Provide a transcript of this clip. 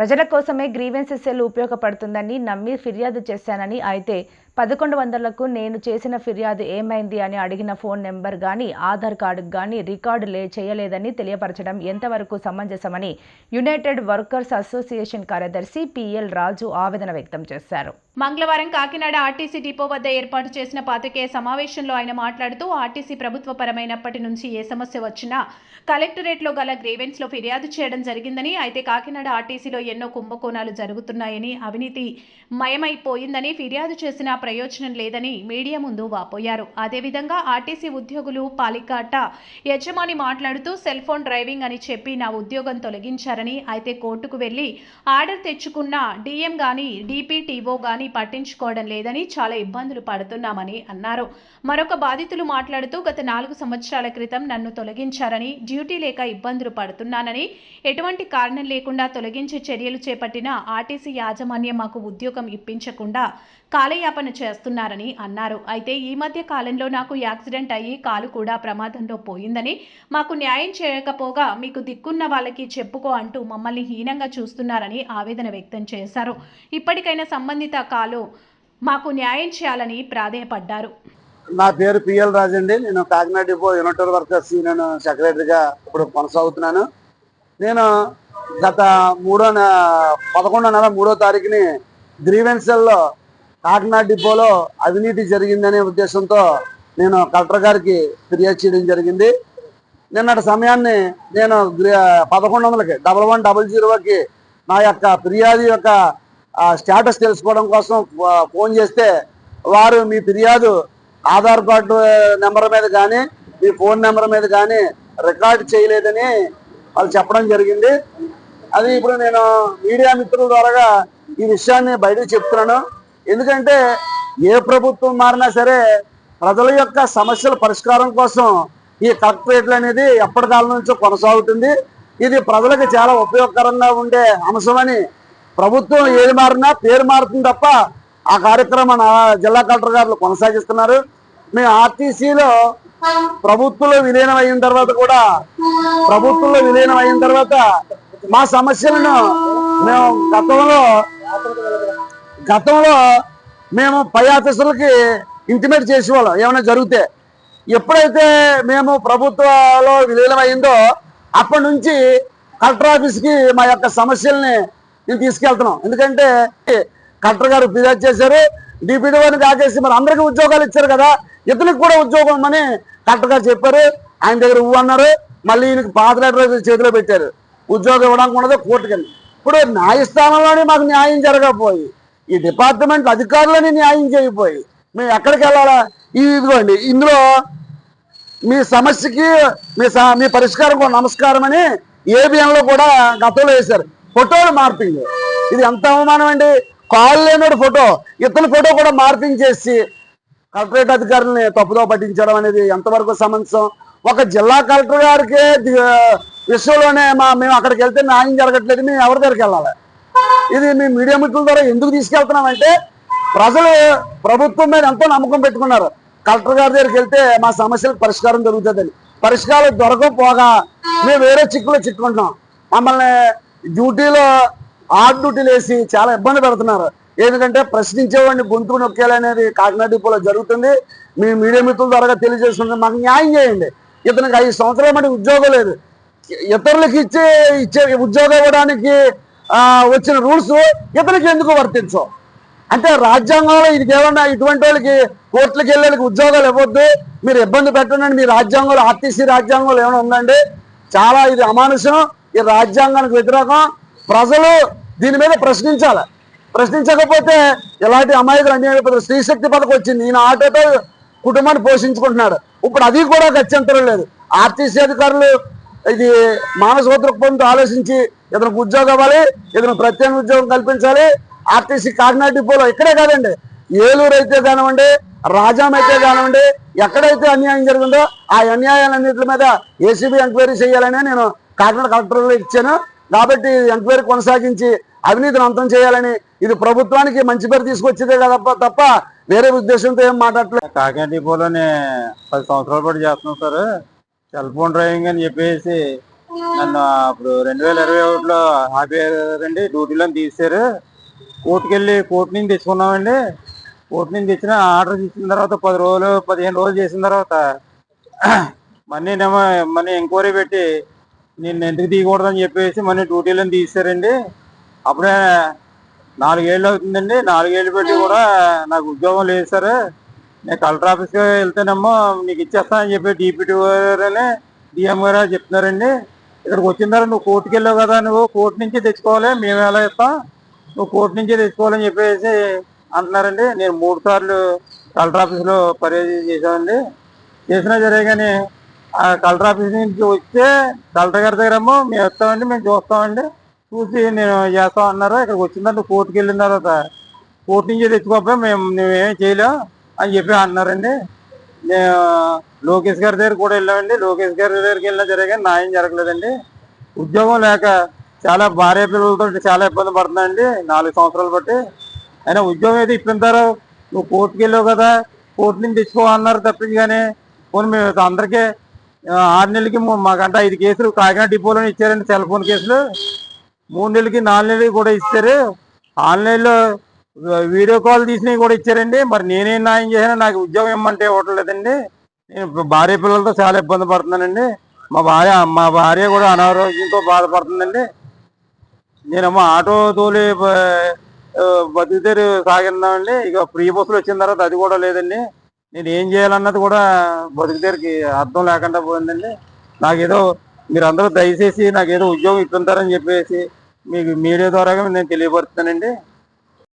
ప్రజల కోసమే grievances cell ఉపయోగపడుతుందని నమ్మి ఫిర్యాదు చేశానని అయితే పదకొండు వందలకు నేను చేసిన ఫిర్యాదు ఏమైంది అని అడిగిన ఫోన్ నెంబర్ కానీ ఆధార్ కార్డు కానీ రికార్డు లే చేయలేదని తెలియపరచడం ఎంతవరకు సమంజసమని యునైటెడ్ వర్కర్స్ అసోసియేషన్ కార్యదర్శి పిఎల్ రాజు ఆవేదన వ్యక్తం చేశారు. మంగళవారం కాకినాడ ఆర్టీసీ డిపో వద్ద ఏర్పాటు చేసిన పాతికేయ సమావేశంలో ఆయన మాట్లాడుతూ ఆర్టీసీ ప్రభుత్వపరమైనప్పటి నుంచి ఏ సమస్య వచ్చినా కలెక్టరేట్లో గల గ్రీవెన్స్లో ఫిర్యాదు చేయడం జరిగిందని అయితే కాకినాడ ఆర్టీసీలో ఎన్నో కుంభకోణాలు జరుగుతున్నాయని అవినీతి మయమైపోయిందని ఫిర్యాదు చేసిన ప్రయోజనం లేదని మీడియా ముందు వాపోయారు. అదేవిధంగా ఆర్టీసీ ఉద్యోగులు పాలికాట యజమాని మాట్లాడుతూ సెల్ ఫోన్ డ్రైవింగ్ అని చెప్పి నా ఉద్యోగం తొలగించారని అయితే కోర్టుకు వెళ్ళి ఆర్డర్ తెచ్చుకున్న డిఎం గాని డిపిటిఓ గాని పట్టించుకోవడం లేదని చాలా ఇబ్బందులు పడుతున్నామని అన్నారు. మరొక బాధితులు మాట్లాడుతూ గత నాలుగు సంవత్సరాల క్రితం నన్ను తొలగించారని డ్యూటీ లేక ఇబ్బందులు పడుతున్నానని ఎటువంటి కారణం లేకుండా తొలగించే చర్యలు చేపట్టిన ఆర్టీసీ యాజమాన్యం మాకు ఉద్యోగం ఇప్పించకుండా కాలయాపన చేస్తున్నారని అన్నారు. అయితే ఈ మధ్య కాలంలో నాకు యాక్సిడెంట్ అయ్యి కాలు కూడా ప్రమాదంలో పోయిందని మాకు న్యాయం చేయకపోగా మీకు దిక్కున్న వాళ్ళకి చెప్పుకో అంటూ మమ్మల్ని హీనంగా చూస్తున్నారని ఆవేదన వ్యక్తం చేశారు. ఇప్పటికైనా సంబంధిత కాలు మాకు న్యాయం చేయాలని ప్రాధేయపడ్డారు. నా పేరు పిఎల్ రాజు అండి. నేను Kakinada depot united workers union సెక్రటరీగా ఇప్పుడు కొనసాగుతున్నాను. నేను గత మూడో నె- పదకొండో నెల మూడో తారీఖుని గ్రీవెన్సల్లో కాకినాడ డిపోలో అవినీతి జరిగిందనే ఉద్దేశంతో నేను కలెక్టర్ గారికి ఫిర్యాదు చేయడం జరిగింది. నిన్నటి సమయాన్ని నేను పదకొండు వందలకి డబల్ వన్ డబల్ జీరోకి నా యొక్క ఫిర్యాదు యొక్క స్టేటస్ తెలుసుకోవడం కోసం ఫోన్ చేస్తే వారు మీ ఫిర్యాదు ఆధార్ కార్డు నెంబర్ మీద కానీ మీ ఫోన్ నెంబర్ మీద కానీ రికార్డ్ చేయలేదని వాళ్ళు చెప్పడం జరిగింది. అది ఇప్పుడు నేను మీడియా మిత్రుల ద్వారా ఈ విషయాన్ని బయటకు చెప్తున్నాను. ఎందుకంటే ఏ ప్రభుత్వం మారినా సరే ప్రజల యొక్క సమస్యల పరిష్కారం కోసం ఈ కలెక్టరేట్లు అనేది ఎప్పటికాలం నుంచో కొనసాగుతుంది. ఇది ప్రజలకు చాలా ఉపయోగకరంగా ఉండే అంశమని ప్రభుత్వం ఏది మారినా పేరు మారుతుంది తప్ప ఆ కార్యక్రమం జిల్లా కలెక్టర్ గారు కొనసాగిస్తున్నారు. మేము ఆర్టీసీలో ప్రభుత్వంలో విలీనం అయిన తర్వాత కూడా ప్రభుత్వంలో విలీనం అయిన తర్వాత మా సమస్యలను మేము గతంలో గతంలో మేము పై ఆఫీసర్లకి ఇంటిమేట్ చేసేవాళ్ళం ఏమైనా జరిగితే. ఎప్పుడైతే మేము ప్రభుత్వంలో విలీనమైందో అయిందో అప్పటి నుంచి కలెక్టర్ ఆఫీస్కి మా యొక్క సమస్యల్ని నేను తీసుకెళ్తున్నాం. ఎందుకంటే కలెక్టర్ గారు ఫిర్యాదు చేశారు డిప్యూటీ వారిని కాకేసి మరి అందరికీ ఉద్యోగాలు ఇచ్చారు కదా ఇతనికి కూడా ఉద్యోగం అని కలెక్టర్ గారు చెప్పారు. ఆయన దగ్గర ఊ అన్నారు మళ్ళీ ఈయనకి పాత లెటర్ చేతిలో పెట్టారు. ఉద్యోగం ఇవ్వడానికి ఉండదు కోర్టుకెళ్ళి ఇప్పుడు న్యాయస్థానంలోనే మాకు న్యాయం జరగకపోయి ఈ డిపార్ట్మెంట్ అధికారులని న్యాయం చేయకపోయి మేము ఎక్కడికి వెళ్ళాలా? ఇదిగోండి ఇందులో మీ సమస్యకి మీ స- మీ పరిష్కారం కూడా నమస్కారం అని ఏబిఎన్లో కూడా గతంలో వేశారు. ఫోటోలు మార్పింగ్. ఇది ఎంత అవమానం అండి? కాల్ లేనోడు ఫోటో ఇతని ఫోటో కూడా మార్పింగ్ చేసి కలెక్టరేట్ అధికారులని తప్పుదో పట్టించడం అనేది ఎంతవరకు సమంజసం? ఒక జిల్లా కలెక్టర్ గారికి విషయంలోనే మా మేము అక్కడికి వెళ్తే న్యాయం జరగట్లేదు మేము ఎవరి దగ్గరికి వెళ్ళాలి? ఇది మీ మీడియా మిత్రుల ద్వారా ఎందుకు తీసుకెళ్తున్నామంటే ప్రజలు ప్రభుత్వం మీద ఎంతో నమ్మకం పెట్టుకున్నారు. కలెక్టర్ గారి దగ్గరికి వెళ్తే మా సమస్యలకు పరిష్కారం దొరుకుతుందని. పరిష్కారం దొరకకపోగా మేము వేరే చిక్కులో చిక్కుకుంటున్నాం. మమ్మల్ని డ్యూటీలో ఆడ్ డ్యూటీలు వేసి చాలా ఇబ్బంది పెడుతున్నారు. ఎందుకంటే ప్రశ్నించేవాడిని గొంతు నొక్కేయాలనేది కాకినాడ డిపోలో జరుగుతుంది. మీ మీడియా మిత్రుల ద్వారా తెలియజేస్తుంది మాకు న్యాయం చేయండి. ఇతనికి ఐదు సంవత్సరాల మటు ఉద్యోగం లేదు. ఇతరులకు ఇచ్చే ఇచ్చే ఉద్యోగం ఇవ్వడానికి వచ్చిన రూల్స్ ఇతనికి ఎందుకు వర్తించవు? అంటే రాజ్యాంగంలో ఇది ఏమన్నా ఇటువంటి వాళ్ళకి కోర్టులకు వెళ్ళేకి ఉద్యోగాలు ఇవ్వద్దు మీరు ఇబ్బంది పెట్టండి మీ రాజ్యాంగంలో ఆర్టీసీ రాజ్యాంగంలో ఏమైనా ఉందండి? చాలా ఇది అమానుషం ఈ రాజ్యాంగానికి వ్యతిరేకం. ప్రజలు దీని మీద ప్రశ్నించాలి. ప్రశ్నించకపోతే ఇలాంటి అమాయకులు అన్యాయపడతారు స్త్రీ శక్తి పథకం వచ్చింది ఈయన ఆటోతో కుటుంబాన్ని పోషించుకుంటున్నాడు. ఇప్పుడు అది కూడా గత్యంతరం లేదు. ఆర్టీసీ అధికారులు ఇది మానసిక దృక్పథంతో ఆలోచించి ఇతనికి ఉద్యోగం ఇవ్వాలి ఇతను ప్రత్యేక ఉద్యోగం కల్పించాలి ఆర్టీసీ కాకినాడ డిపోలో ఇక్కడే కాదండి. ఏలూరు అయితే కానివ్వండి రాజాం అయితే కానివ్వండి ఎక్కడైతే అన్యాయం జరిగిందో ఆ అన్యాయాలన్నింటి మీద ఏసీబీ ఎంక్వైరీ చేయాలని నేను కాకినాడ కలెక్టర్లో ఇచ్చాను. కాబట్టి ఎంక్వైరీ కొనసాగించి అవినీతిని అంతం చేయాలని ఇది ప్రభుత్వానికి మంచి పేరు తీసుకొచ్చేదే కదా తప్ప వేరే ఉద్దేశంతో ఏం మాట్లాడలేదు కాకినాడ డిపోలోనే పది సంవత్సరాల పాటు చేస్తున్నాం సార్. సెల్ ఫోన్ డ్రైవింగ్ అని చెప్పేసి నన్ను అప్పుడు రెండు వేల ఇరవై ఒకటిలో ఆపేయారండి డ్యూటీలో తీసారు కోర్టుకి వెళ్ళి కోర్టు నుంచి తెచ్చుకున్నామండి. కోర్టు నుంచి తెచ్చిన ఆర్డర్ ఇచ్చిన తర్వాత పది రోజులు పదిహేను రోజులు చేసిన తర్వాత మనీ నేమో మనీ ఎంక్వైరీ పెట్టి నేను ఎందుకు తీయకూడదని చెప్పేసి మనీ డ్యూటీలో తీసారండి అప్పుడే నాలుగేళ్ళు అవుతుందండి. నాలుగేళ్ళు పెట్టి కూడా నాకు ఉద్యోగం లేదు సార్. నేను కలెక్టర్ ఆఫీస్కి వెళ్తేనేమో నీకు ఇచ్చేస్తానని చెప్పి డిప్యూటీ గారని డిఎం గారు చెప్తున్నారండి. ఇక్కడికి వచ్చిన తర్వాత నువ్వు కోర్టుకి వెళ్ళావు కదా నువ్వు కోర్టు నుంచి తెచ్చుకోవాలి మేము ఎలా ఇస్తాం? నువ్వు కోర్టు నుంచే తెచ్చుకోవాలని చెప్పేసి అంటున్నారండి. నేను మూడు సార్లు కలెక్టర్ ఆఫీస్లో పర్యటన చేశానండి. చేసినా సరే కానీ ఆ కలెక్టర్ ఆఫీస్ నుంచి వస్తే కలెక్టర్ గారి దగ్గరేమో మేము వస్తామండి మేము చూస్తామండి. చూసి నేను చేస్తాం అన్నారు. ఇక్కడికి వచ్చిన తర్వాత కోర్టుకి వెళ్ళిన తర్వాత కోర్టు నుంచి తెచ్చుకోకపోయి మేము మేమేం చేయలేం. అని చెప్పి అన్నారండి. నేను లోకేష్ గారి దగ్గర కూడా వెళ్ళామండి. లోకేష్ గారి దగ్గరికి వెళ్ళినా జరిగే న్యాయం జరగలేదండి. ఉద్యోగం లేక చాలా భార్య పిల్లలతో చాలా ఇబ్బంది పడుతుందండి నాలుగు సంవత్సరాలు బట్టి. అయినా ఉద్యోగం అయితే ఇప్పింటారు నువ్వు కోర్టుకి వెళ్ళావు కదా కోర్టు నుంచి తెచ్చుకో అన్నారు తప్పింది కానీ పోనీ మేము అందరికీ ఆరు నెలలకి మాకంటే ఐదు కేసులు కాకినాడ డిపోలో ఇచ్చారండి సెల్ ఫోన్ కేసులు. మూడు నెలలకి నాలుగు నెలలకి కూడా ఇచ్చారు. ఆన్లైన్లో వీడియో కాల్ తీసినవి కూడా ఇచ్చారండి. మరి నేనేం న్యాయం చేసినా నాకు ఉద్యోగం ఇమ్మంటే ఇవ్వట్లేదండి నేను భార్య పిల్లలతో చాలా ఇబ్బంది పడుతున్నానండి. మా భార్య మా భార్య కూడా అనారోగ్యంతో బాధపడుతుందండి. నేనేమో ఆటో తోలి బ- సాగిందామండి సాగిన్నామండి ఇక ఫ్రీ బస్సులు వచ్చిన తర్వాత అది కూడా లేదండి. నేను ఏం చేయాలన్నది కూడా బతుకుతేరికి అర్థం లేకుండా పోయిందండి. నాకేదో మీరు అందరూ దయచేసి నాకేదో ఉద్యోగం ఇస్తుంటారని చెప్పేసి మీకు మీడియా ద్వారా నేను తెలియపరుస్తానండి